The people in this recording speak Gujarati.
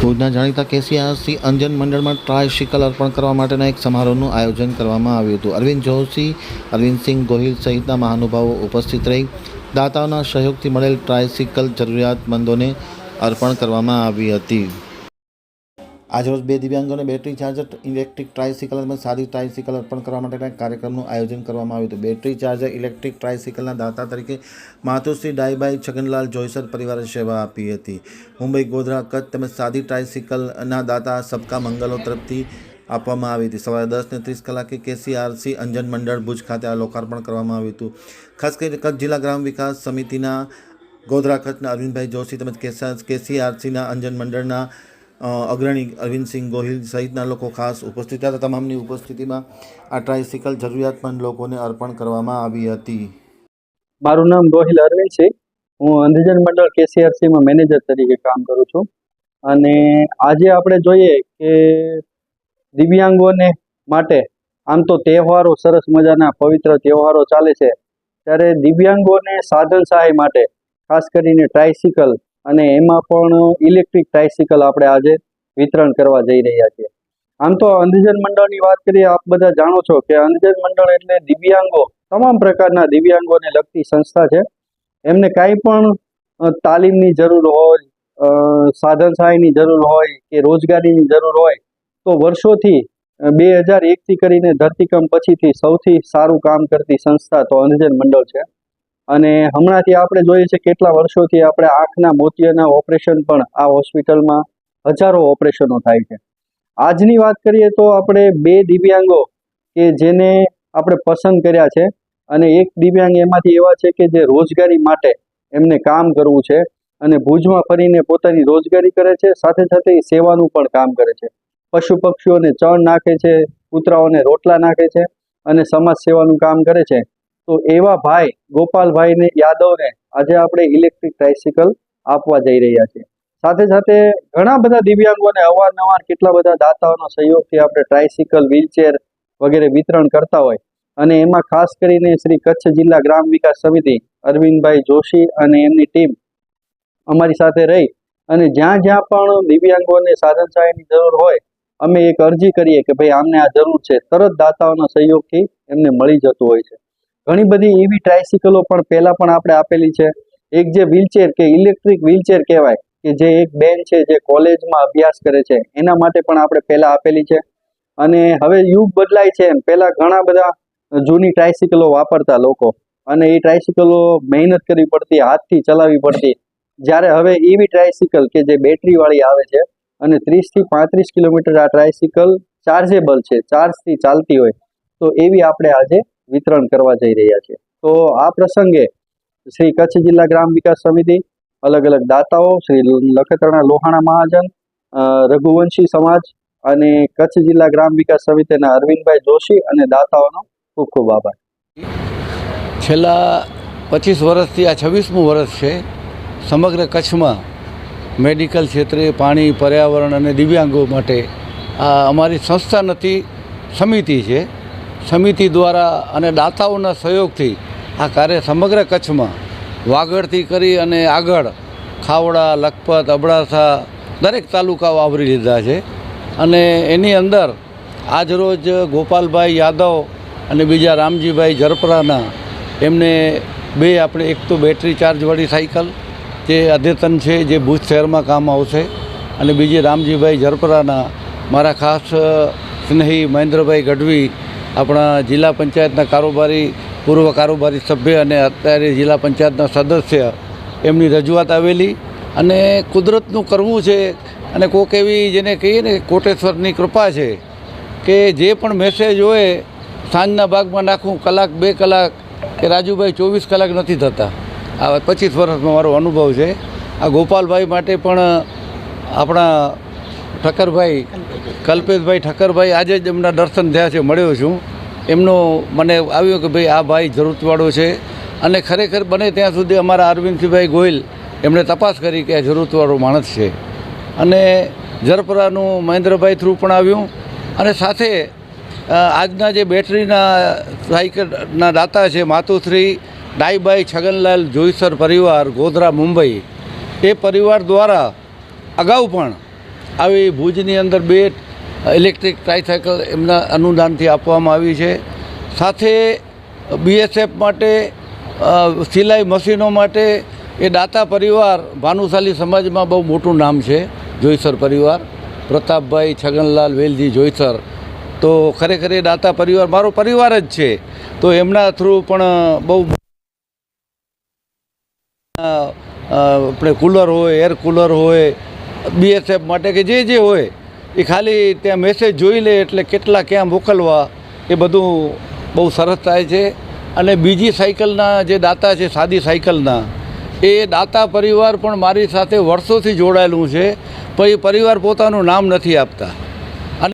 ભુજના જાણીતા કેસીઆરસી અંજન મંડળમાં ટ્રાયસિકલ અર્પણ કરવા માટેના એક સમારોહનું આયોજન કરવામાં આવ્યું હતું. અરવિંદ જોશી અરવિંદસિંહ ગોહિલ સહિતના મહાનુભાવો ઉપસ્થિત રહી દાતાઓના સહયોગથી મળેલ ટ્રાયસિકલ જરૂરિયાતમંદોને અર્પણ કરવામાં આવી હતી. આજરોજ બે દિવ્યાંગોને બેટરી ચાર્જર, ઇલેક્ટ્રિક ટ્રાયસિકલ અને સાદી ટ્રાયસિકલ અર્પણ કરવા માટેના કાર્યક્રમનું આયોજન કરવામાં આવ્યું હતું. બેટરી ચાર્જર, ઇલેક્ટ્રિક ટ્રાયસિકલના દાતા તરીકે માતુશ્રી ડાઈબાઈ છગનલાલ જોઈસર પરિવારે સેવા આપી હતી. મુંબઈ ગોધરા કચ્છ તેમજ સાદી ટ્રાયસિકલના દાતા સબકા મંગલો તરફથી આપવામાં આવી હતી. સવારે દસને ત્રીસ કલાકે કેસીઆરસી અંજન મંડળ ભુજ ખાતે આ લોકાર્પણ કરવામાં આવ્યું હતું. ખાસ કરીને કચ્છ જિલ્લા ગ્રામ વિકાસ સમિતિના ગોધરા કચ્છના અરવિંદભાઈ જોશી તેમજ કેસીઆરસીના અંજન મંડળના અગ્રણી અરવિંદસિંહ ગોહિલ સહિતના લોકો ખાસ ઉપસ્થિત હતા. તમામની ઉપસ્થિતિમાં આ ટ્રાયસિકલ જરૂરિયાતમંદ લોકોને અર્પણ કરવામાં આવી હતી. મારું નામ ગોહિલ અરવિંદ છે હું અંધજન મંડળ કેસીઆરસીમાં મેનેજર તરીકે કામ કરું છું. અને આજે આપણે જોઈએ કે દિવ્યાંગોને માટે આમ તો તહેવારો સરસ મજાના પવિત્ર તહેવારો ચાલે છે. ત્યારે દિવ્યાંગોને સાધન સહાય માટે ખાસ કરીને ટ્રાયસિકલ અને એમાં પણ ઇલેક્ટ્રિક ટ્રાયસિકલ આપણે આજે વિતરણ કરવા જઈ રહ્યા છીએ. આમ તો અંધજન મંડળની વાત કરીએ, આપ બધા જાણો છો કે અંધજન મંડળ એટલે દિવ્યાંગો, તમામ પ્રકારના દિવ્યાંગોને લગતી સંસ્થા છે. એમને કાંઈ પણ તાલીમની જરૂર હોય સાધન સહાયની જરૂર હોય કે રોજગારીની જરૂર હોય, તો વર્ષોથી બે હજાર એકથી કરીને ધરતીકંપ પછીથી સૌથી સારું કામ કરતી સંસ્થા તો અંધજન મંડળ છે. અને હમણાંથી આપણે જોઈએ છે કેટલા વર્ષોથી આપણે આંખના મોતિયાના ઓપરેશન પણ આ હોસ્પિટલમાં હજારો ઓપરેશનો થાય છે. આજની વાત કરીએ તો આપણે બે દિવ્યાંગો કે જેને આપણે પસંદ કર્યા છે અને એક દિવ્યાંગ એમાંથી એવા છે કે જે રોજગારી માટે એમને કામ કરવું છે અને ભુજમાં ફરીને પોતાની રોજગારી કરે છે, સાથે સાથે એ સેવાનું પણ કામ કરે છે. પશુ પક્ષીઓને ચણ નાખે છે, કૂતરાઓને રોટલા નાખે છે અને સમાજ સેવાનું કામ કરે છે. તો એવા ભાઈ, ગોપાલભાઈને યાદવને આજે આપણે ઇલેક્ટ્રિક ટ્રાયસિકલ આપવા જઈ રહ્યા છીએ. સાથે સાથે ઘણા બધા દિવ્યાંગોને અવારનવાર કેટલા બધા દાતાઓના સહયોગથી આપણે ટ્રાયસિકલ વ્હીલચેર વગેરે વિતરણ કરતા હોય. અને એમાં ખાસ કરીને શ્રી કચ્છ જિલ્લા ગ્રામ વિકાસ સમિતિ અરવિંદભાઈ જોશી અને એમની ટીમ અમારી સાથે રહી. અને જ્યાં જ્યાં પણ દિવ્યાંગોને સાધન સહાયની જરૂર હોય, અમે એક અરજી કરીએ કે ભાઈ આમને આ જરૂર છે. તરત દાતાઓના સહયોગથી એમને મળી જતું હોય છે. ઘણી બધી એવી ટ્રાયસિકલો પણ પહેલાં પણ આપણે આપેલી છે. એક જે વ્હીલચેર કે ઇલેક્ટ્રિક વ્હીલચેર કહેવાય કે જે એક બેન છે જે કોલેજમાં અભ્યાસ કરે છે, એના માટે પણ આપણે પહેલાં આપેલી છે. અને હવે યુગ બદલાય છે એમ. પહેલાં ઘણા બધા જૂની ટ્રાયસિકલો વાપરતા લોકો અને એ ટ્રાયસિકલો મહેનત કરવી પડતી, હાથથી ચલાવવી પડતી. જ્યારે હવે એવી ટ્રાયસિકલ કે જે બેટરીવાળી આવે છે અને ત્રીસથી પાંત્રીસ કિલોમીટર આ ટ્રાયસિકલ ચાર્જેબલ છે ચાર્જથી ચાલતી હોય, તો એવી આપણે આજે વિતરણ કરવા જઈ રહ્યા છે. તો આ પ્રસંગે શ્રી કચ્છ જિલ્લા ગ્રામ વિકાસ સમિતિ, અલગ અલગ દાતાઓ, શ્રી લખતરાણા લોહાણા મહાજન રઘુવંશી સમાજ અને કચ્છ જિલ્લા ગ્રામ વિકાસ સમિતિના અરવિંદભાઈ જોશી અને દાતાઓનો ખૂબ ખૂબ આભાર. છેલ્લા પચીસ વર્ષથી આ છવ્વીસમું વર્ષ છે. સમગ્ર કચ્છમાં મેડિકલ ક્ષેત્રે પાણી, પર્યાવરણ અને દિવ્યાંગો માટે આ અમારી સંસ્થા નથી, સમિતિ છે. સમિતિ દ્વારા અને દાતાઓના સહયોગથી આ કાર્ય સમગ્ર કચ્છમાં વાગડથી કરી અને આગળ ખાવડા, લખપત, અબડાસા દરેક તાલુકાઓ આવરી લીધા છે. અને એની અંદર આજરોજ ગોપાલભાઈ યાદવ અને બીજા રામજીભાઈ જરપરાના એમને બે આપણે એક તો બેટરી ચાર્જવાળી સાયકલ, જે અદ્યતન છે, જે ભુજ શહેરમાં કામ આવશે. અને બીજી રામજીભાઈ જરપરાના મારા ખાસ સ્નેહી મહેન્દ્રભાઈ ગઢવી આપણા જિલ્લા પંચાયતના કારોબારી, પૂર્વ કારોબારી સભ્ય અને અત્યારે જિલ્લા પંચાયતના સદસ્ય એમની રજૂઆત આવેલી અને કુદરતનું કરવું છે અને કોક એવી જેને કહીએ ને કોટેશ્વરની કૃપા છે કે જે પણ મેસેજ હોય, સાંજના ભાગમાં નાખું, કલાક, બે કલાક કે રાજુભાઈ ચોવીસ કલાક નથી થતા. આ પચીસ વર્ષનો મારો અનુભવ છે. આ ગોપાલભાઈ માટે પણ આપણા ઠક્કરભાઈ, કલ્પેશભાઈ ઠક્કરભાઈ આજે જ એમના દર્શન થયા છે, મળ્યો છું. એમનો મને આવ્યું કે ભાઈ આ ભાઈ જરૂરતવાળો છે અને ખરેખર બને ત્યાં સુધી અમારા અરવિંદસિંહભાઈ ગોયલ એમણે તપાસ કરી કે આ જરૂરતવાળો માણસ છે. અને જરપરાનું મહેન્દ્રભાઈ થ્રુ પણ આવ્યું અને સાથે આજના જે બેટરીના સાયકલના દાતા છે માતુશ્રી, ડાઈબાઈ છગનલાલ જોઈસર પરિવાર, ગોધરા, મુંબઈ, એ પરિવાર દ્વારા અગાઉ પણ આવી ભુજની અંદર બે ઇલેક્ટ્રિક ટ્રાયસાયકલ એમના અનુદાનથી આપવામાં આવી છે. સાથે બીએસએફ માટે સિલાઈ મશીનો માટે એ દાતા પરિવાર, ભાનુશાલી સમાજમાં બહુ મોટું નામ છે, જોઈસર પરિવાર. પ્રતાપભાઈ છગનલાલ, વેલજી જોઈસર. તો ખરેખર એ દાતા પરિવાર મારો પરિવાર જ છે. તો એમના થ્રુ પણ બહુ આપણે કુલર હોય એર કુલર હોય બીએસએફ માટે કે જે જે હોય, એ ખાલી ત્યાં મેસેજ જોઈ લે એટલે કેટલા ક્યાં મોકલવા, એ બધું બહુ સરસ થાય છે. અને બીજી સાયકલના જે દાતા છે, સાદી સાયકલના, એ દાતા પરિવાર પણ મારી સાથે વર્ષોથી જોડાયેલું છે, પણ એ પરિવાર પોતાનું નામ નથી આપતા.